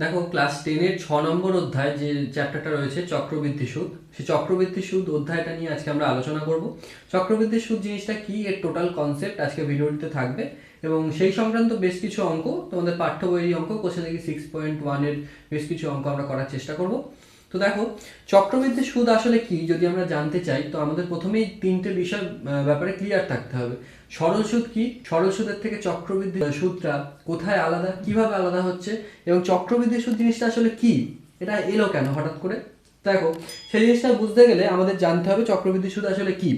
দেখো ক্লাস টেনের ছ নম্বর অধ্যায় যে চ্যাপ্টারটা রয়েছে চক্রবৃদ্ধি সুদ, সেই চক্রবৃদ্ধি সুদ অধ্যায়টা নিয়ে আজকে আমরা আলোচনা করব। চক্রবৃদ্ধি সুদ জিনিসটা কি, এর টোটাল কনসেপ্ট আজকে ভিডিওটিতে থাকবে এবং সেই সংক্রান্ত বেশ কিছু অঙ্ক, তোমাদের পাঠ্য বইয়ের অঙ্ক কোশ্চেন থেকে সিক্স পয়েন্ট ওয়ানের বেশ কিছু অঙ্ক আমরা করার চেষ্টা করব। তো দেখো চক্রবৃদ্ধি সুদ আসলে কি যদি আমরা জানতে চাই, তো আমাদের প্রথমেই তিনটে বিষয় ব্যাপারে ক্লিয়ার থাকতে হবে। সরল সুদ কি? সরল সুদের থেকে চক্রবৃদ্ধি সুদটা কোথায় আলাদা? কীভাবে আলাদা হচ্ছে? এবং চক্রবৃদ্ধি সুদ জিনিসটা আসলে কি? এটা এলো কেন হঠাৎ করে? দেখো, সেই জিনিসটা বুঝতে গেলে আমাদের জানতে হবে চক্রবৃদ্ধি সুদ আসলে কি।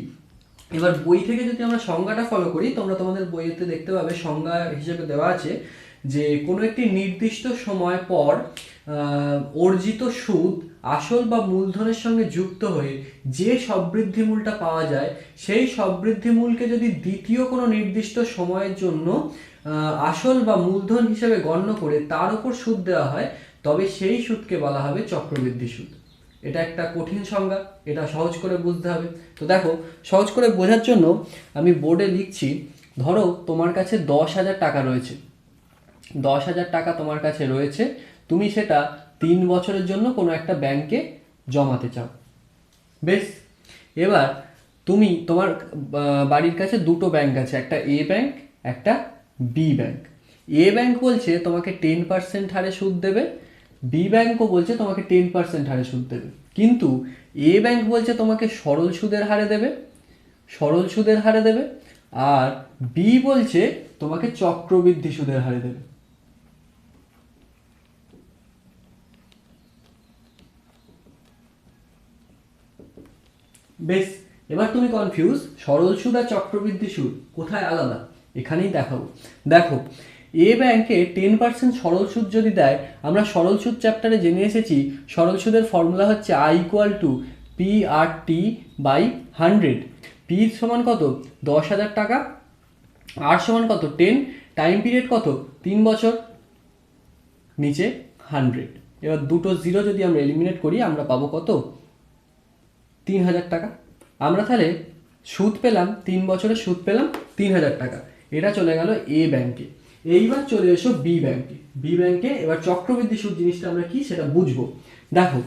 এবার বই থেকে যদি আমরা সংজ্ঞাটা ফলো করি, তোমরা তোমাদের বইয়েতে দেখতে পাবে সংজ্ঞা হিসেবে দেওয়া আছে যে কোনো একটি নির্দিষ্ট সময় পর অর্জিত সুদ আসল বা মূলধনের সঙ্গে যুক্ত হয়ে যে সবৃদ্ধি মূলটা পাওয়া যায়, সেই সবৃদ্ধি মূলকে যদি দ্বিতীয় কোনো নির্দিষ্ট সময়ের জন্য আসল বা মূলধন হিসেবে গণ্য করে তার উপর সুদ দেওয়া হয়, তবে সেই সুদকে বলা হবে চক্রবৃদ্ধি সুদ। এটা একটা কঠিন সংজ্ঞা, এটা সহজ করে বুঝতে হবে। তো দেখো, সহজ করে বোঝার জন্য আমি বোর্ডে লিখছি, ধরো তোমার কাছে দশ হাজার টাকা রয়েছে। দশ হাজার টাকা তোমার কাছে রয়েছে, তুমি সেটা তিন বছরের জন্য কোনো একটা ব্যাংকে জমাতে চাও। বেশ, এবার তুমি তোমার বাড়ির কাছে দুটো ব্যাংক আছে, একটা এ ব্যাংক, একটা বি ব্যাংক। এ ব্যাংক বলছে তোমাকে টেন পার্সেন্ট হারে সুদ দেবে, বি ব্যাংকও বলছে তোমাকে টেন পার্সেন্ট হারে সুদ দেবে। কিন্তু এ ব্যাংক বলছে তোমাকে সরল সুদের হারে দেবে, সরল সুদের হারে দেবে, আর বি বলছে তোমাকে চক্রবৃদ্ধি সুদের হারে দেবে। বেশ, এবার তুমি কনফিউজ সরল সুদ আর চক্রবৃদ্ধি সুদ কোথায় আলাদা? এখানেই দেখাবো। দেখো এ ব্যাংকে টেন পার্সেন্ট সরল সুদ যদি দেয়, আমরা সরল সুদ চ্যাপ্টারে জেনে এসেছি, সরল সুদের ফর্মুলা হচ্ছে I equal to P R T by hundred P সমান কত? দশ হাজার টাকা। আর সমান কত? টেন টাইম পিরিয়ড কত? তিন বছর। নিচে হান্ড্রেড এবার দুটো জিরো যদি আমরা এলিমিনেট করি, আমরা পাবো কত? তিন হাজার টাকা। আমরা তাহলে সুদ পেলাম, তিন বছরের সুদ পেলাম তিন হাজার টাকা। এটা চলে গেল এ। ব্যাংকে এইবার চলে এসো বি ব্যাংকে বি ব্যাংকে এবার চক্রবৃদ্ধি সুদ জিনিসটা আমরা কি সেটা বুঝব। দেখো,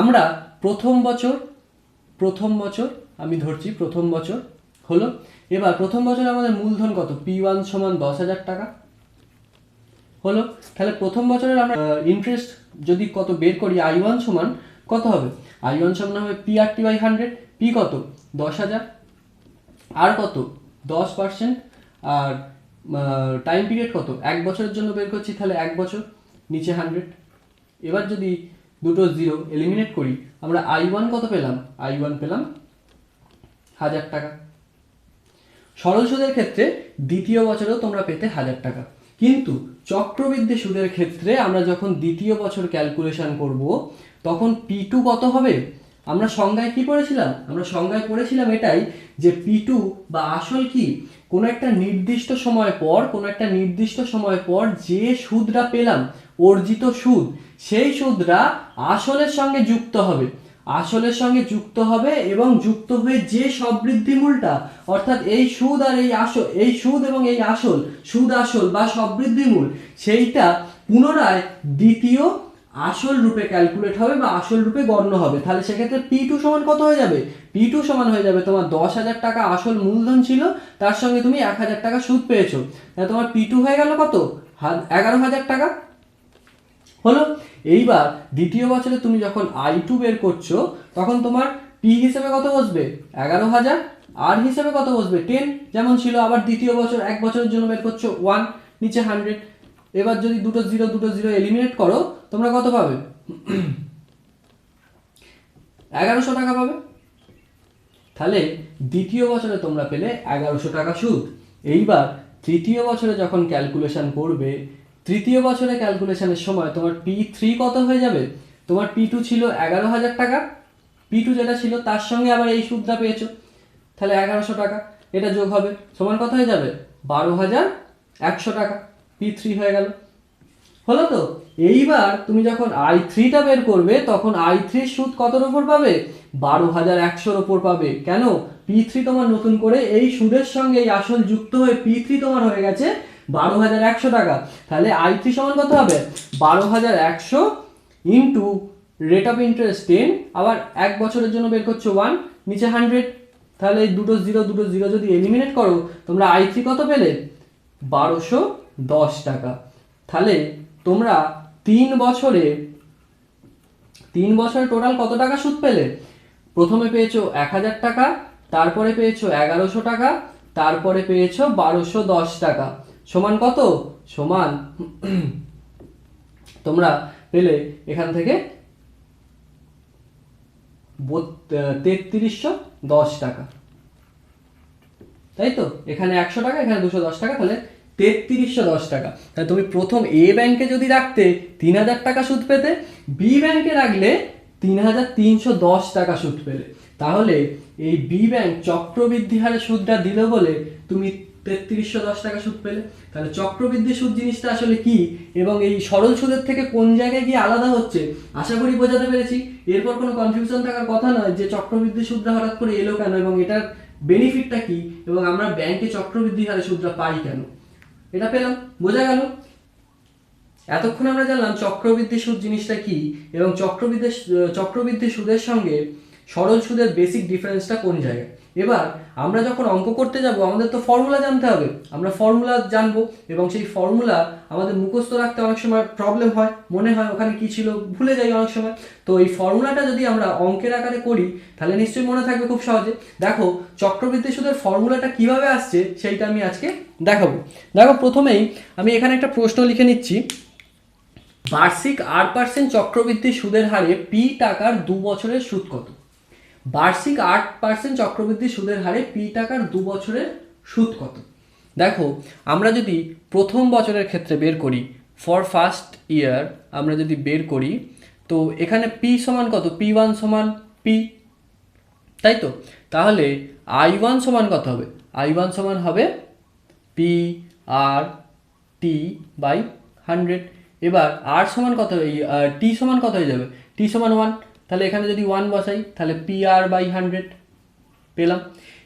আমরা প্রথম বছর প্রথম বছর, আমি ধরছি প্রথম বছর হলো, এবার প্রথম বছর আমাদের মূলধন কত? পি ওয়ান সমান দশ হাজার টাকা হলো। তাহলে প্রথম বছরের আমরা ইন্টারেস্ট যদি কত বের করি আই ওয়ান সমান কত হবে? আই ওয়ান সমান হবে P R T by hundred P কত? দশ হাজার। আর কত? দশ পার্সেন্ট আর টাইম পিরিয়ড কত? এক বছরের জন্য বের করছি তাহলে এক বছর, নিচে হান্ড্রেড এবার যদি দুটো জিরো এলিমিনেট করি, আমরা আই ওয়ান কত পেলাম? আই ওয়ান পেলাম হাজার টাকা। সরল সুদের ক্ষেত্রে দ্বিতীয় বছরেও তোমরা পেতে হাজার টাকা। কিন্তু চক্রবৃদ্ধি সুদের ক্ষেত্রে আমরা যখন দ্বিতীয় বছর ক্যালকুলেশন করব, তখন পি টু কত হবে? আমরা সংজ্ঞায় কি পড়েছিলাম আমরা সংজ্ঞায় পড়েছিলাম এটাই যে পি টু বা আসল কি? কোনো একটা নির্দিষ্ট সময় পর, কোনো একটা নির্দিষ্ট সময় পর যে সুদটা পেলাম, অর্জিত সুদ, সেই সুদরা আসলের সঙ্গে যুক্ত হবে। আসলের সঙ্গে যুক্ত হবে এবং যুক্ত হয়ে যে সবৃদ্ধি মূলটা, অর্থাৎ এই সুদ আর এই আসল, এই সুদ এবং এই আসল, সুদ আসল বা সবৃদ্ধি মূল, সেইটা পুনরায় দ্বিতীয় আসল রূপে ক্যালকুলেট হবে বা আসল রূপে গণ্য হবে। তাহলে সেক্ষেত্রে পি টু সমান কত হয়ে যাবে? পি টু সমান হয়ে যাবে তোমার দশ হাজার টাকা আসল মূলধন ছিল, তার সঙ্গে তুমি এক হাজার টাকা সুদ পেয়েছ। তাহলে তোমার পি টু হয়ে গেল কত? এগারো হাজার টাকা। হলো? এইবার দ্বিতীয় বছরে তুমি যখন আই টু বের করছ, তখন তোমার পি হিসেবে কত বসবে? এগারো হাজার। আর হিসেবে কত বসবে? টেন যেমন ছিল, আবার দ্বিতীয় বছর, এক বছরের জন্য বের করছ ওয়ান নিচে হান্ড্রেড এবার যদি দুটো জিরো দুটো জিরো এলিমিনেট করো, তোমরা কত পাবে? এগারোশো টাকা পাবে। তাহলে দ্বিতীয় বছরে তোমরা পেলে এগারোশো টাকা সুদ। এইবার তৃতীয় বছরে যখন ক্যালকুলেশন করবে, তৃতীয় বছরে ক্যালকুলেশনের সময় তোমার পি থ্রি কত হয়ে যাবে? তোমার পি টু ছিল এগারো হাজার টাকা। পি টু যেটা ছিল, তার সঙ্গে আবার এই সুদটা পেয়েছ। তাহলে এগারোশো টাকা, এটা যোগ হবে। সমান কত হয়ে যাবে? বারো হাজার একশো টাকা। পি থ্রি হয়ে গেল। হলো তো? এইবার তুমি যখন আই থ্রিটা বের করবে, তখন আই থ্রির সুদ কতর ওপর পাবে? বারো হাজার একশোর ওপর পাবে। কেন? পি থ্রি তোমার নতুন করে এই সুদের সঙ্গে এই আসল যুক্ত হয়ে পি থ্রি তোমার হয়ে গেছে বারো হাজার একশো টাকা। তাহলে আই থ্রি সমান কত হবে? বারো হাজার একশো into rate of interest ten আবার এক বছরের জন্য বের করছ ওয়ান নিচে হান্ড্রেড তাহলে এই দুটো জিরো দুটো জিরো যদি এলিমিনেট করো, তোমরা আই থ্রি কত পেলে? বারোশো দশ টাকা। তাহলে তোমরা তিন বছরে তিন বছরে টোটাল কত টাকা সুদ পেলে? প্রথমে পেয়েছ এক হাজার টাকা, তারপরে পেয়েছ এগারোশো টাকা, তারপরে পেয়েছ বারোশো দশ টাকা। সমান কত? সমান, তোমরা পেলে এখান থেকে তেত্রিশশো দশ টাকা। তাই তো? এখানে একশো টাকা, এখানে দুশো দশ টাকা, তাহলে তেত্রিশশো দশ টাকা। তাহলে তুমি প্রথম এ ব্যাংকে যদি রাখতে তিন হাজার টাকা সুদ পেতে, বি ব্যাংকে রাখলে তিন হাজার তিনশো দশ টাকা সুদ পেলে। তাহলে এই বি ব্যাংক চক্রবৃদ্ধি হারে সুদটা দিল বলে তুমি তেত্রিশশো দশ টাকা সুদ পেলে। তাহলে চক্রবৃদ্ধি সুদ জিনিসটা আসলে কি? এবং এই সরল সুদের থেকে কোন জায়গায় গিয়ে আলাদা হচ্ছে? আশা করি বোঝাতে পেরেছি। এরপর কোনো কনফিউশন থাকার কথা নয় যে চক্রবৃদ্ধি সুদটা হঠাৎ করে এলো কেন এবং এটার বেনিফিটটা কি? এবং আমরা ব্যাংকে চক্রবৃদ্ধি হারে সুদটা পাই কেন? এটা পেলাম, বোঝা গেল। এতক্ষণ আমরা জানলাম চক্রবৃদ্ধি সুদ জিনিসটা কি এবং চক্রবৃদ্ধি চক্রবৃদ্ধি সুদের সঙ্গে সরল সুদের বেসিক ডিফারেন্সটা কোন জায়গায়? এবার আমরা যখন অঙ্ক করতে যাব, আমাদের তো ফর্মুলা জানতে হবে। আমরা ফর্মুলা জানব এবং সেই ফর্মুলা আমাদের মুখস্থ রাখতে অনেক সময় প্রবলেম হয়, মনে হয় ওখানে কি ছিল ভুলে যাই অনেক সময়। তো এই ফর্মুলাটা যদি আমরা অঙ্কের আকারে করি, তাহলে নিশ্চয়ই মনে থাকবে খুব সহজে। দেখো চক্রবৃদ্ধি সুদের ফর্মুলাটা কীভাবে আসছে, সেইটা আমি আজকে দেখাবো। দেখো, প্রথমেই আমি এখানে একটা প্রশ্ন লিখে নিচ্ছি। বার্ষিক আট পার্সেন্ট চক্রবৃদ্ধি সুদের হারে পি টাকার দু বছরের সুদ কত? বার্ষিক আট পার্সেন্ট চক্রবৃদ্ধি সুদের হারে পি টাকার দু বছরের সুদ কত? দেখো, আমরা যদি প্রথম বছরের ক্ষেত্রে বের করি ফর ফার্স্ট ইয়ার আমরা যদি বের করি, তো এখানে পি সমান কত? পি ওয়ান সমান পি, তাই তো? তাহলে আই ওয়ান সমান কত হবে? আই ওয়ান সমান হবে P R T by hundred এবার আর সমান কত? টি সমান কত হয়ে যাবে? টি সমান ওয়ান তাহলে এখানে যদি ওয়ান বসাই, তাহলে পি আর বাই হান্ড্রেড পেলাম।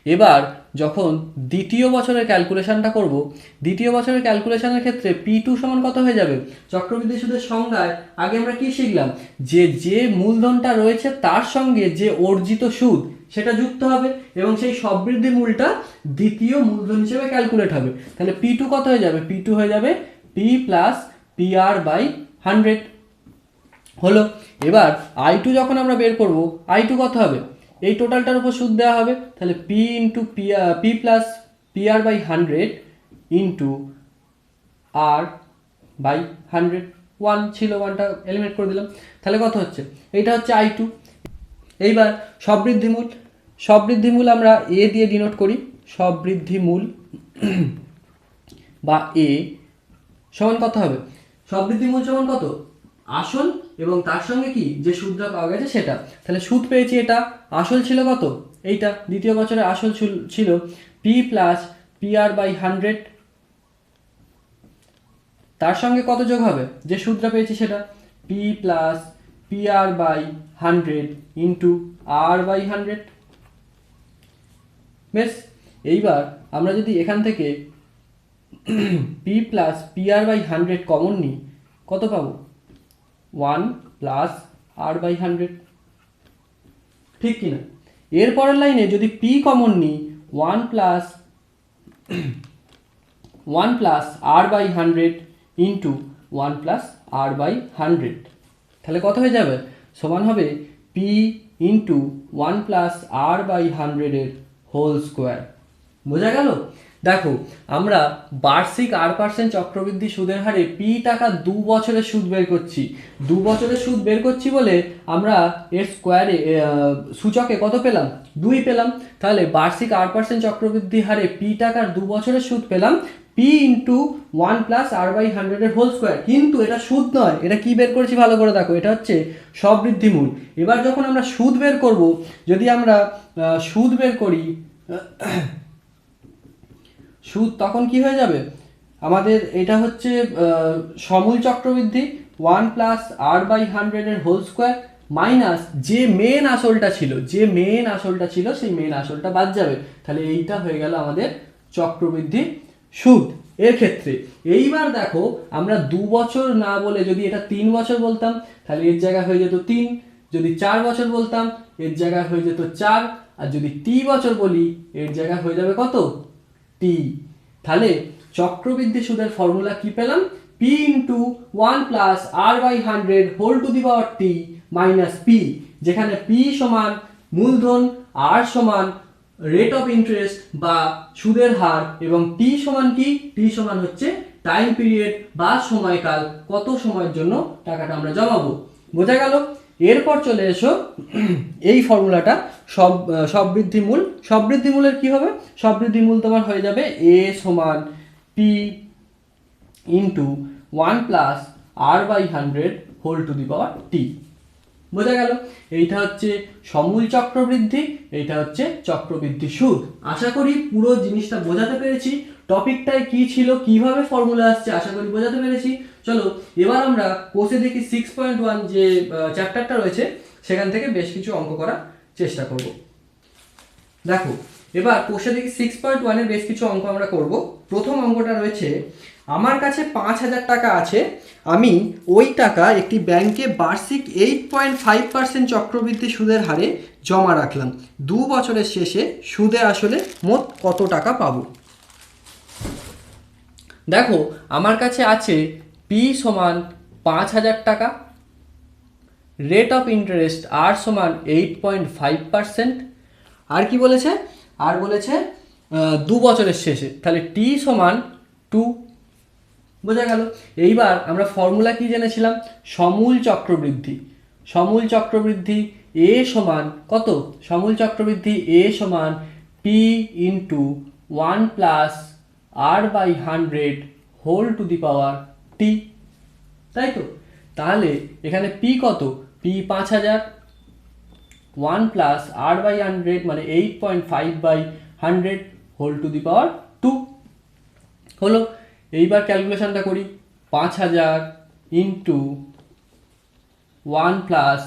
এবার যখন দ্বিতীয় বছরের ক্যালকুলেশনটা করব, দ্বিতীয় বছরের ক্যালকুলেশনের ক্ষেত্রে পি টু সমান কত হয়ে যাবে? চক্রবৃদ্ধি সুদের সংজ্ঞায় আগে আমরা কি শিখলাম? যে যে মূলধনটা রয়েছে তার সঙ্গে যে অর্জিত সুদ, সেটা যুক্ত হবে এবং সেই সববৃদ্ধি মূলটা দ্বিতীয় মূলধন হিসেবে ক্যালকুলেট হবে। তাহলে পি টু কত হয়ে যাবে? পি টু হয়ে যাবে P plus P R by hundred হলো, এবার আই টু যখন আমরা বের করব আই টু কত হবে? এই টোটালটার উপর সুদ দেওয়া হবে, তাহলে P into P P plus P R by hundred into R by hundred one ছিল ওয়ানটা এলিমিনেট করে দিলাম। তাহলে কত হচ্ছে? এইটা হচ্ছে আই টু এইবার সবৃদ্ধিমূল সবৃদ্ধিমূল আমরা এ দিয়ে ডিনোট করি। সবৃদ্ধিমূল বা এ সমান কত হবে? সবৃদ্ধিমূল সমান কত? আসল এবং তার সঙ্গে কি? যে সুদটা পাওয়া গেছে সেটা। তাহলে সুদ পেয়েছি এটা। আসল ছিল কত? এইটা। দ্বিতীয় বছরে আসল ছিল- P plus P R by hundred তার সঙ্গে কত যোগ হবে? যে সুদটা পেয়েছি সেটা। P plus P R by hundred into R by hundred বেশ? এইবার আমরা যদি এখান থেকে P plus P R by hundred common নিই, কত পাবো? One plus R by hundred. ঠিক কি না এর পরের লাইনে যদি পি কমন নিই, one plus one plus R by hundred into one plus R by hundred. তাহলে কত হয়ে যাবে? সমান হবে P into one plus R by হান্ড্রেডের হোল স্কোয়ার। বোঝা গেল? দেখো, আমরা বার্ষিক আট পার্সেন্ট চক্রবৃদ্ধি সুদের হারে পি টাকা দু বছরের সুদ বের করছি। দু বছরের সুদ বের করছি বলে আমরা এর স্কোয়ারে সূচকে কত পেলাম? দুই পেলাম। তাহলে বার্ষিক আট পার্সেন্ট চক্রবৃদ্ধি হারে পি টাকার দু বছরের সুদ পেলাম P into one plus R by হান্ড্রেডের হোল স্কোয়ার কিন্তু এটা সুদ নয়, এটা কি বের করেছি ভালো করে দেখো, এটা হচ্ছে সবৃদ্ধিমূল এবার যখন আমরা সুদ বের করব, যদি আমরা সুদ বের করি সুদ তখন কি হয়ে যাবে? আমাদের এটা হচ্ছে সমূল চক্রবৃদ্ধি ওয়ান প্লাস আর বাই হান্ড্রেডের হোল স্কোয়ার মাইনাস যে মেন আসলটা ছিল, যে মেন আসলটা ছিল, সেই মেন আসলটা বাদ যাবে। তাহলে এইটা হয়ে গেল আমাদের চক্রবৃদ্ধি সুদ। এর ক্ষেত্রে এইবার দেখো, আমরা দু বছর না বলে যদি এটা তিন বছর বলতাম, তাহলে এর জায়গা হয়ে যেত তিন। যদি চার বছর বলতাম, এর জায়গা হয়ে যেত চার। আর যদি টি বছর বলি, এর জায়গা হয়ে যাবে কত? টি তাহলে চক্রবৃদ্ধি সুদের ফর্মুলা কি পেলাম? P into one plus R by hundred whole to the power T minus P যেখানে পি সমান মূলধন আর সমান রেট অফ ইন্টারেস্ট বা সুদের হার, এবং টি সমান কি? টি সমান হচ্ছে টাইম পিরিয়ড বা সময়কাল, কত সময়ের জন্য টাকাটা আমরা জমাবো। বোঝা গেল? এরপর চলে এসো, এই ফর্মুলাটা সব সব বৃদ্ধি মূল। সব বৃদ্ধি মূলের কি হবে? সব বৃদ্ধি মূল তোমার হয়ে যাবে এ সমান P into one plus R by hundred whole to the power T বোঝা গেল? এইটা হচ্ছে সমূল চক্রবৃদ্ধি, এইটা হচ্ছে চক্রবৃদ্ধি সুদ। আশা করি পুরো জিনিসটা বোঝাতে পেরেছি। টপিকটায় কি ছিল? কীভাবে ফর্মুলা আসছে? আশা করি বোঝাতে পেরেছি। চলো, এবার আমরা কোর্সে দেখি সিক্স পয়েন্ট ওয়ান যে চ্যাপ্টারটা রয়েছে, সেখান থেকে বেশ কিছু অঙ্ক করার চেষ্টা করব। দেখো, এবার কোষে দেখি সিক্স পয়েন্ট ওয়ানের বেশ কিছু অঙ্ক আমরা করব। প্রথম অঙ্কটা রয়েছে, আমার কাছে পাঁচ হাজার টাকা আছে, আমি ওই টাকা একটি ব্যাংকে বার্ষিক এইট পয়েন্ট ফাইভ পার্সেন্ট চক্রবৃদ্ধি সুদের হারে জমা রাখলাম। দু বছরের শেষে সুদে আসলে মোট কত টাকা পাবো? দেখো, আমার কাছে আছে পি সমান পাঁচ হাজার টাকা রেট অফ ইন্টারেস্ট আর সমান এইট পয়েন্ট ফাইভ পার্সেন্ট আর কি বলেছে? আর বলেছে দু বছরের শেষে, তাহলে টি সমান টু বোঝা গেল? এইবার আমরা ফর্মুলা কি জেনেছিলাম? সমূল চক্রবৃদ্ধি। সমূল চক্রবৃদ্ধি এ সমান কত? সমূল চক্রবৃদ্ধি এ সমান P into one plus R by hundred whole to the power T তাই তো? তাহলে এখানে পি কত? পি পাঁচ হাজার। One plus R by hundred মানে eight point five by hundred whole to the power two হলো, এইবার ক্যালকুলেশনটা করি। পাঁচ হাজার into one plus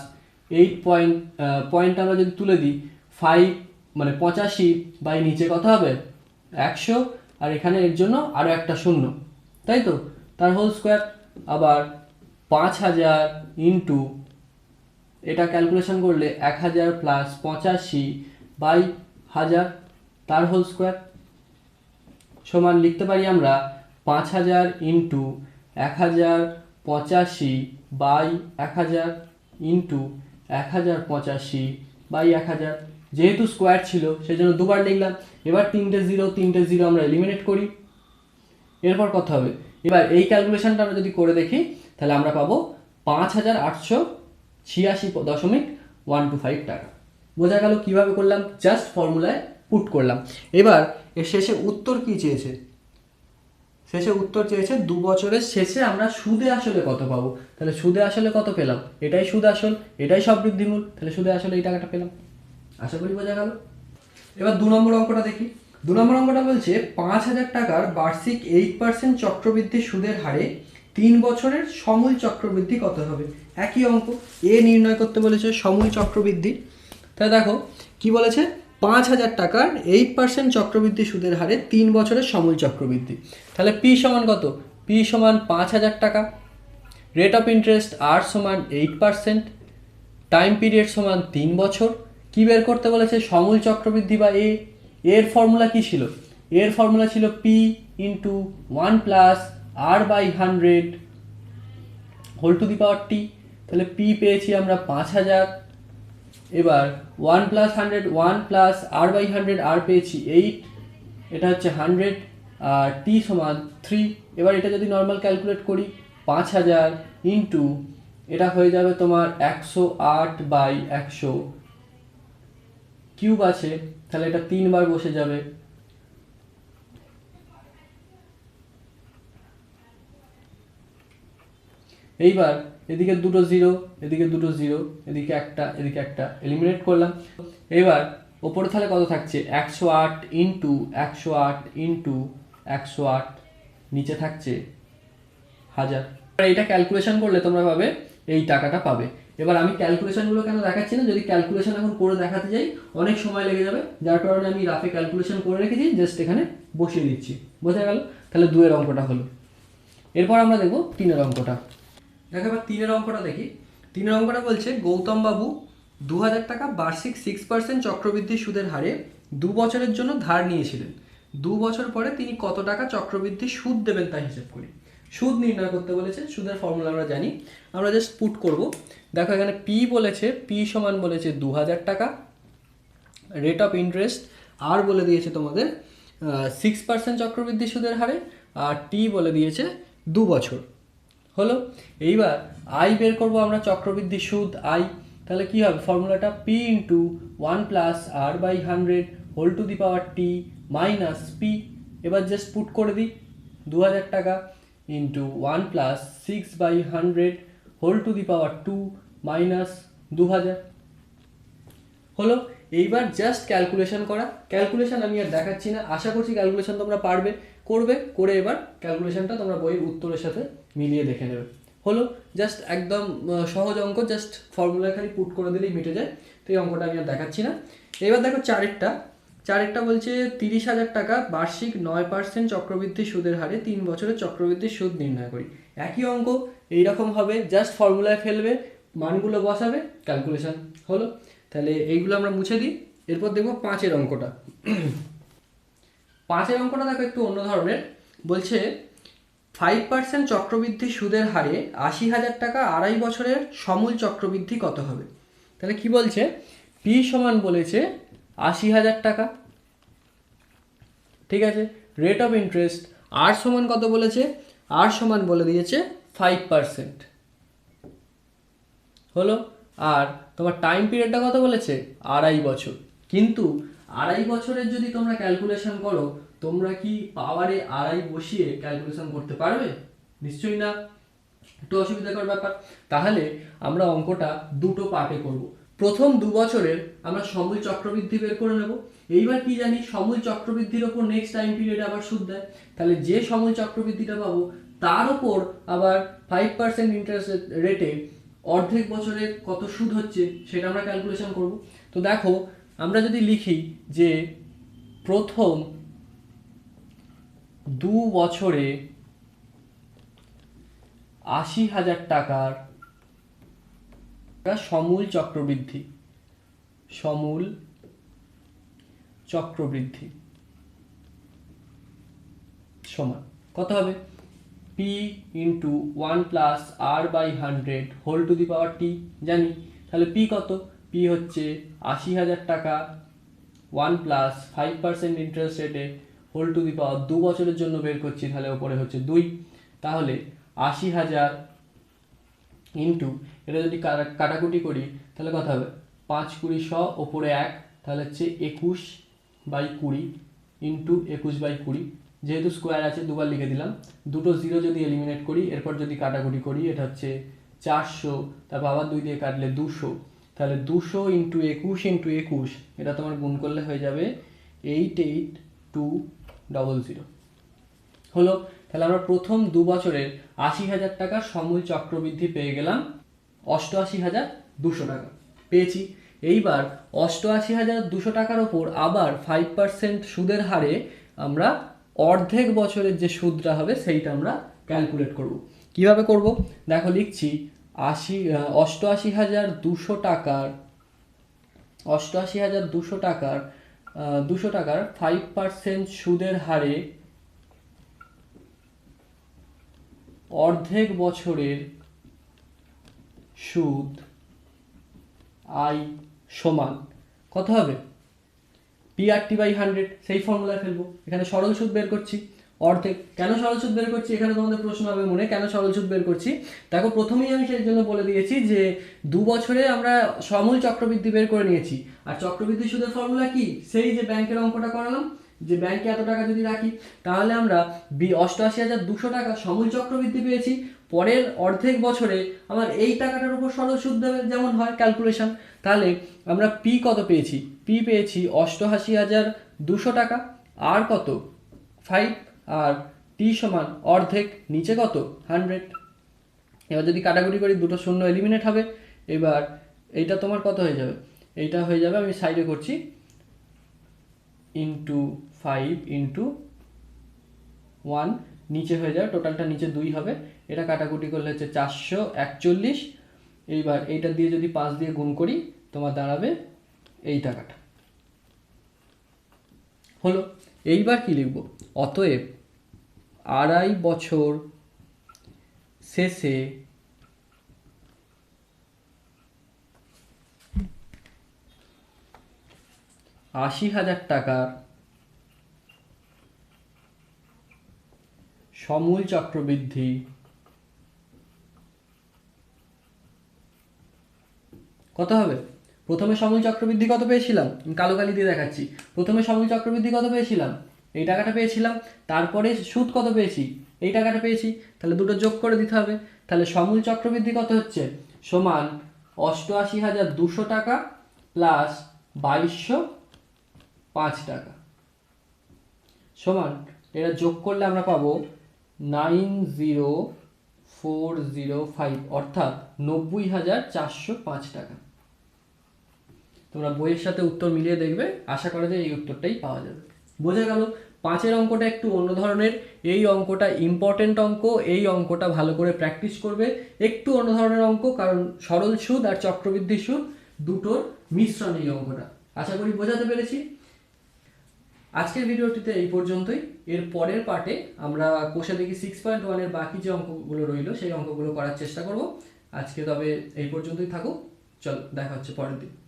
eight point point আমরা যদি তুলে দিই ফাইভ মানে পঁচাশি বাই নিচে কত হবে? একশো। আর এখানে এর জন্য আরও একটা শূন্য, তাই তো? তার হোল স্কোয়ার আবার পাঁচ হাজার ইন্টু এটা ক্যালকুলেশন করলে এক হাজার প্লাস পঁচাশি বাই হাজার, তার হোল স্কোয়ার সমান লিখতে পারি আমরা পাঁচ হাজার ইন্টু এক হাজার পঁচাশি বাই এক হাজার ইন্টু এক হাজার পঁচাশি বাই এক হাজার। যেহেতু স্কোয়ার ছিল সেই জন্য দুবার লিখলাম। এবার তিনটে জিরো তিনটে জিরো আমরা এলিমিনেট করি। এরপর কত হবে। এবার এই ক্যালকুলেশনটা আমরা যদি করে দেখি, তাহলে আমরা পাবো পাঁচ হাজার আটশো ছিয়াশি দশমিক ওয়ান টু ফাইভ টাকা। বোঝা গেল কীভাবে করলাম? জাস্ট ফর্মুলায় পুট করলাম। এবার এর শেষে উত্তর কি চেয়েছে? শেষে উত্তর চেয়েছে, দু বছরের শেষে আমরা সুদে আসলে কত পাবো? তাহলে সুদে আসলে কত পেলাম? এটাই সুদ আসল, এটাই সব বৃদ্ধিমূল, তাহলে সুদে আসলে এই টাকাটা পেলাম। আশা করি বোঝা গেল। এবার দু নম্বর অঙ্কটা দেখি। দু নম্বর অঙ্কটা বলছে, পাঁচ হাজার টাকার বার্ষিক এইট পার্সেন্ট চক্রবৃদ্ধি সুদের হারে তিন বছরের সমূল চক্রবৃদ্ধি কত হবে? একই অঙ্ক। এ নির্ণয় করতে বলেছে সমূল চক্রবৃদ্ধি। তাহলে দেখো, কি বলেছে? পাঁচ হাজার টাকার এইট পার্সেন্ট চক্রবৃদ্ধি সুদের হারে তিন বছরের সমূল চক্রবৃদ্ধি। তাহলে পি সমান কত? পি সমান পাঁচ হাজার টাকা। রেট অফ ইন্টারেস্ট আর সমান এইট পার্সেন্ট টাইম পিরিয়ড সমান তিন বছর। কি বের করতে বলেছে? সমূল চক্রবৃদ্ধি বা এ এর ফর্মুলা কি ছিল? এর ফর্মুলা ছিল P into one plus R by hundred whole to the power T তাহলে পি পেয়েছি আমরা পাঁচ হাজার। এবার one plus hundred one plus R by hundred R পেয়েছি এইট এটা হচ্ছে হান্ড্রেড আর টি সমান থ্রি এবার এটা যদি নর্মাল ক্যালকুলেট করি, পাঁচ হাজার ইন্টু এটা হয়ে যাবে তোমার একশো আট বাই একশো কিউব আছে, তাহলে এটা তিনবার বসে যাবে। এইবার এদিকে দুটো জিরো, এদিকে দুটো জিরো, এদিকে একটা এদিকে একটা এলিমিনেট করলাম। এবার ওপরে তাহলে কত থাকছে? একশো আট ইন্টু একশো আট ইন্টু একশো আট, নিচে থাকছে হাজার। এইটা ক্যালকুলেশন করলে তোমরা পাবে, এই টাকাটা পাবে। এবার আমি ক্যালকুলেশনগুলো কেন দেখাচ্ছি না? যদি ক্যালকুলেশন এখন করে দেখাতে যাই, অনেক সময় লেগে যাবে। যার কারণে আমি রাফে ক্যালকুলেশন করে রেখেছি জাস্ট এখানে বসিয়ে দিচ্ছি। বোঝা গেল? তাহলে দুয়ের অঙ্কটা হলো। এরপর আমরা দেখব তিনের অঙ্কটা। দেখো এবার তিনের অঙ্কটা দেখি। তিনের অঙ্কটা বলছে, গৌতম বাবু দু হাজার টাকা বার্ষিক সিক্স পার্সেন্ট চক্রবৃদ্ধি সুদের হারে দু বছরের জন্য ধার নিয়েছিলেন। দু বছর পরে তিনি কত টাকা চক্রবৃদ্ধি সুদ দেবেন তা হিসেব করি। সুদ নির্ণয় করতে বলেছে, সুদের ফর্মুলা আমরা জানি। আমরা জাস্ট পুট করব। দেখো এখানে পি বলেছে পি সমান বলেছে দু হাজার টাকা। রেট অফ ইন্টারেস্ট আর বলে দিয়েছে তোমাদের সিক্স পার্সেন্ট চক্রবৃদ্ধি সুদের হারে, আর টি বলে দিয়েছে দু বছর। হলো? এইবার আই বের করব আমরা চক্রবৃদ্ধি সুদ আই তাহলে কি হবে? ফর্মুলাটা P into one plus R by hundred whole to the power T minus P এবার জাস্ট পুট করে দিই দু হাজার টাকা into one plus six by hundred whole to the power two minus দু হাজার হলো, এইবার জাস্ট ক্যালকুলেশন করা। ক্যালকুলেশন আমি আর দেখাচ্ছি না। আশা করছি ক্যালকুলেশন তোমরা পারবে, করবে, করে এবার ক্যালকুলেশনটা তোমরা বইয়ের উত্তরের সাথে মিলিয়ে দেখে নেবে। হলো জাস্ট একদম সহজ অঙ্ক জাস্ট ফর্মুলা খালি পুট করে দিলেই মিটে যায়। তো এই অঙ্কটা আমি আর দেখাচ্ছি না। এবার দেখো চারেরটা। চারেরটা বলছে তিরিশ হাজার টাকা বার্ষিক নয় পার্সেন্ট চক্রবৃদ্ধি সুদের হারে তিন বছরের চক্রবৃদ্ধি সুদ নির্ণয় করি। একই অঙ্ক, এইরকম হবে। জাস্ট ফর্মুলায় ফেলবে মানগুলো বসাবে ক্যালকুলেশান হলো। তাহলে এইগুলো আমরা মুছে দিই, এরপর দেখব পাঁচের অঙ্কটা। পাঁচের অঙ্কটা দেখো একটু অন্য ধরনের। বলছে ফাইভ পার্সেন্ট চক্রবৃদ্ধি সুদের হারে আশি হাজার টাকা আড়াই বছরের সমূল চক্রবৃদ্ধি কত হবে? তাহলে কি বলছে? পি সমান বলেছে আশি হাজার টাকা। ঠিক আছে? রেট অফ ইন্টারেস্ট আর সমান কত বলেছে? আর সমান বলে দিয়েছে ফাইভ পার্সেন্ট হলো, আর তোমার টাইম পিরিয়ডটা কত বলেছে? আড়াই বছর। কিন্তু আড়াই বছরের যদি তোমরা ক্যালকুলেশন করো, তোমরা কি পাওয়ারে আড়াই বসিয়ে ক্যালকুলেশন করতে পারবে? নিশ্চয়ই না। একটু অসুবিধাকর ব্যাপার। তাহলে আমরা অঙ্কটা দুটো পার্টে করব। প্রথম দু বছরের আমরা সমূল চক্রবৃদ্ধি বের করে নেব। এইবার কি জানি, সমূল চক্রবৃদ্ধির ওপর নেক্সট টাইম পিরিয়ডে আবার সুদ দেয়। তাহলে যে সমূল চক্রবৃদ্ধিটা পাবো, তার ওপর আবার ফাইভ পার্সেন্ট ইন্টারেস্ট রেটে অর্ধেক বছরে কত সুদ হচ্ছে সেটা আমরা ক্যালকুলেশন করব। তো দেখো, আমরা যদি লিখি যে প্রথম দু বছরে আশি হাজার টাকার সমূল চক্রবৃদ্ধি সমূল চক্রবৃদ্ধি সমান কত হবে? P into one plus R by hundred whole to the power T জানি? তাহলে পি কত? পি হচ্ছে আশি হাজার টাকা one plus five percent interest রেটে হোল টু দি পাওয়ার দু বছরের জন্য বের করছি, তাহলে ওপরে হচ্ছে দুই। তাহলে আশি হাজার ইন্টু এটা যদি কাটা- কাটাকুটি করি, তাহলে কত হবে? পাঁচ কুড়ি শ, ওপরে এক, তাহলে হচ্ছে একুশ বাই কুড়ি ইন্টু একুশ বাই কুড়ি। যেহেতু স্কোয়ার আছে, দুবার লিখে দিলাম। দুটো জিরো যদি এলিমিনেট করি, এরপর যদি কাটাকুটি করি, এটা হচ্ছে চারশো, তারপর আবার দুই দিয়ে কাটলে দুশো। তাহলে দুশো ইন্টু একুশ ইন্টু একুশ, এটা তোমার গুণ করলে হয়ে যাবে eight eight two double zero হলো, তাহলে আমরা প্রথম দু বছরের আশি হাজার টাকা সমূল চক্রবৃদ্ধি পেয়ে গেলাম অষ্টআশি হাজার দুশো টাকা। পেয়েছি। এইবার অষ্টআশি হাজার দুশো টাকার ওপর আবার ফাইভ পার্সেন্ট সুদের হারে আমরা অর্ধেক বছরের যে সুদটা হবে সেইটা আমরা ক্যালকুলেট করব। কীভাবে করব? দেখো লিখছি আশি অষ্টআশি হাজার দুশো টাকার অষ্টআশি হাজার দুশো টাকার দুশো টাকার ফাইভ পার্সেন্ট সুদের হারে অর্ধেক বছরের সুদ আই সমান। কত হবে? পিআরটি বাই হান্ড্রেড সেই ফর্মুলায় ফেলব। এখানে সরল সুদ বের করছি। অর্ধেক। কেন সরল সুদ বের করছি? এখানে তোমাদের প্রশ্ন হবে মনে, কেন সরল সুদ বের করছি? দেখো, প্রথমেই আমি সেই জন্য বলে দিয়েছি যে, দু বছরে আমরা সমূল চক্রবৃদ্ধি বের করে নিয়েছি। আর চক্রবৃদ্ধি সুদের ফর্মুলা কি? সেই যে ব্যাংকের অঙ্কটা করালাম, যে ব্যাংকে এত টাকা যদি রাখি, তাহলে আমরা বি অষ্টআশি হাজার দুশো টাকা সমূল চক্রবৃদ্ধি পেয়েছি। পরের অর্ধেক বছরে আমার এই টাকাটার উপর সরল সুদ যেমন হয় ক্যালকুলেশন তাহলে আমরা পি কত পেয়েছি? পি পেয়েছি অষ্টআশি হাজার দুশো টাকা। আর কত? ফাইভ আর টি সমান অর্ধেক। নিচে কত? হান্ড্রেড এবার যদি কাটাকুটি করি, দুটো শূন্য এলিমিনেট হবে। এবার এইটা তোমার কত হয়ে যাবে? এইটা হয়ে যাবে, আমি সাইডে করছি। ইন্টু ফাইভ ইন্টু ওয়ান নিচে হয়ে যাবে টোটালটা নিচে দুই হবে। এটা কাটাকুটি করলে হচ্ছে চারশো একচল্লিশ। এইবার এইটা দিয়ে যদি পাঁচ দিয়ে গুণ করি, তোমার দাঁড়াবে এই টাকাটা। হলো, এইবার কি লিখব? অতএব আড়াই বছর শেষে আশি হাজার টাকার সমূল চক্রবৃদ্ধি কত হবে? প্রথমে সমূল চক্রবৃদ্ধি কত পেয়েছিলাম? কালো কালি দিয়ে দেখাচ্ছি। প্রথমে সমূল চক্রবৃদ্ধি কত পেয়েছিলাম? এই টাকাটা পেয়েছিলাম। তারপরে সুদ কত পেয়েছি? এই টাকাটা পেয়েছি। তাহলে দুটো যোগ করে দিতে হবে। তাহলে সমূল চক্রবৃদ্ধি কত হচ্ছে? সমান অষ্টআশি হাজার দুশো টাকা প্লাস বাইশশো পাঁচ টাকা। সমান, এটা যোগ করলে আমরা পাবো nine zero four zero five অর্থাৎ নব্বই হাজার চারশো পাঁচ টাকা। তোমরা বইয়ের সাথে উত্তর মিলিয়ে দেখবে, আশা করা যায় এই উত্তরটাই পাওয়া যাবে। বোঝা গেল, পাঁচের অঙ্কটা একটু অন্য ধরনের, এই অঙ্কটা ইম্পর্টেন্ট অঙ্ক, এই অঙ্কটা ভালো করে প্র্যাকটিস করবে, একটু অন্য ধরনের অঙ্ক, কারণ সরল সুদ আর চক্রবৃদ্ধি সুদ দুটোর মিশ্রণ এই অঙ্কটা। আশা করি বোঝাতে পেরেছি। আজকের ভিডিওটিতে এই পর্যন্তই। এর পরের পার্টে আমরা কোষে দেখি সিক্স পয়েন্ট ওয়ানের বাকি যে অঙ্কগুলো রইল, সেই অঙ্কগুলো করার চেষ্টা করব। আজকে তবে এই পর্যন্তই থাকুক। চল, দেখা হচ্ছে পরের দিন।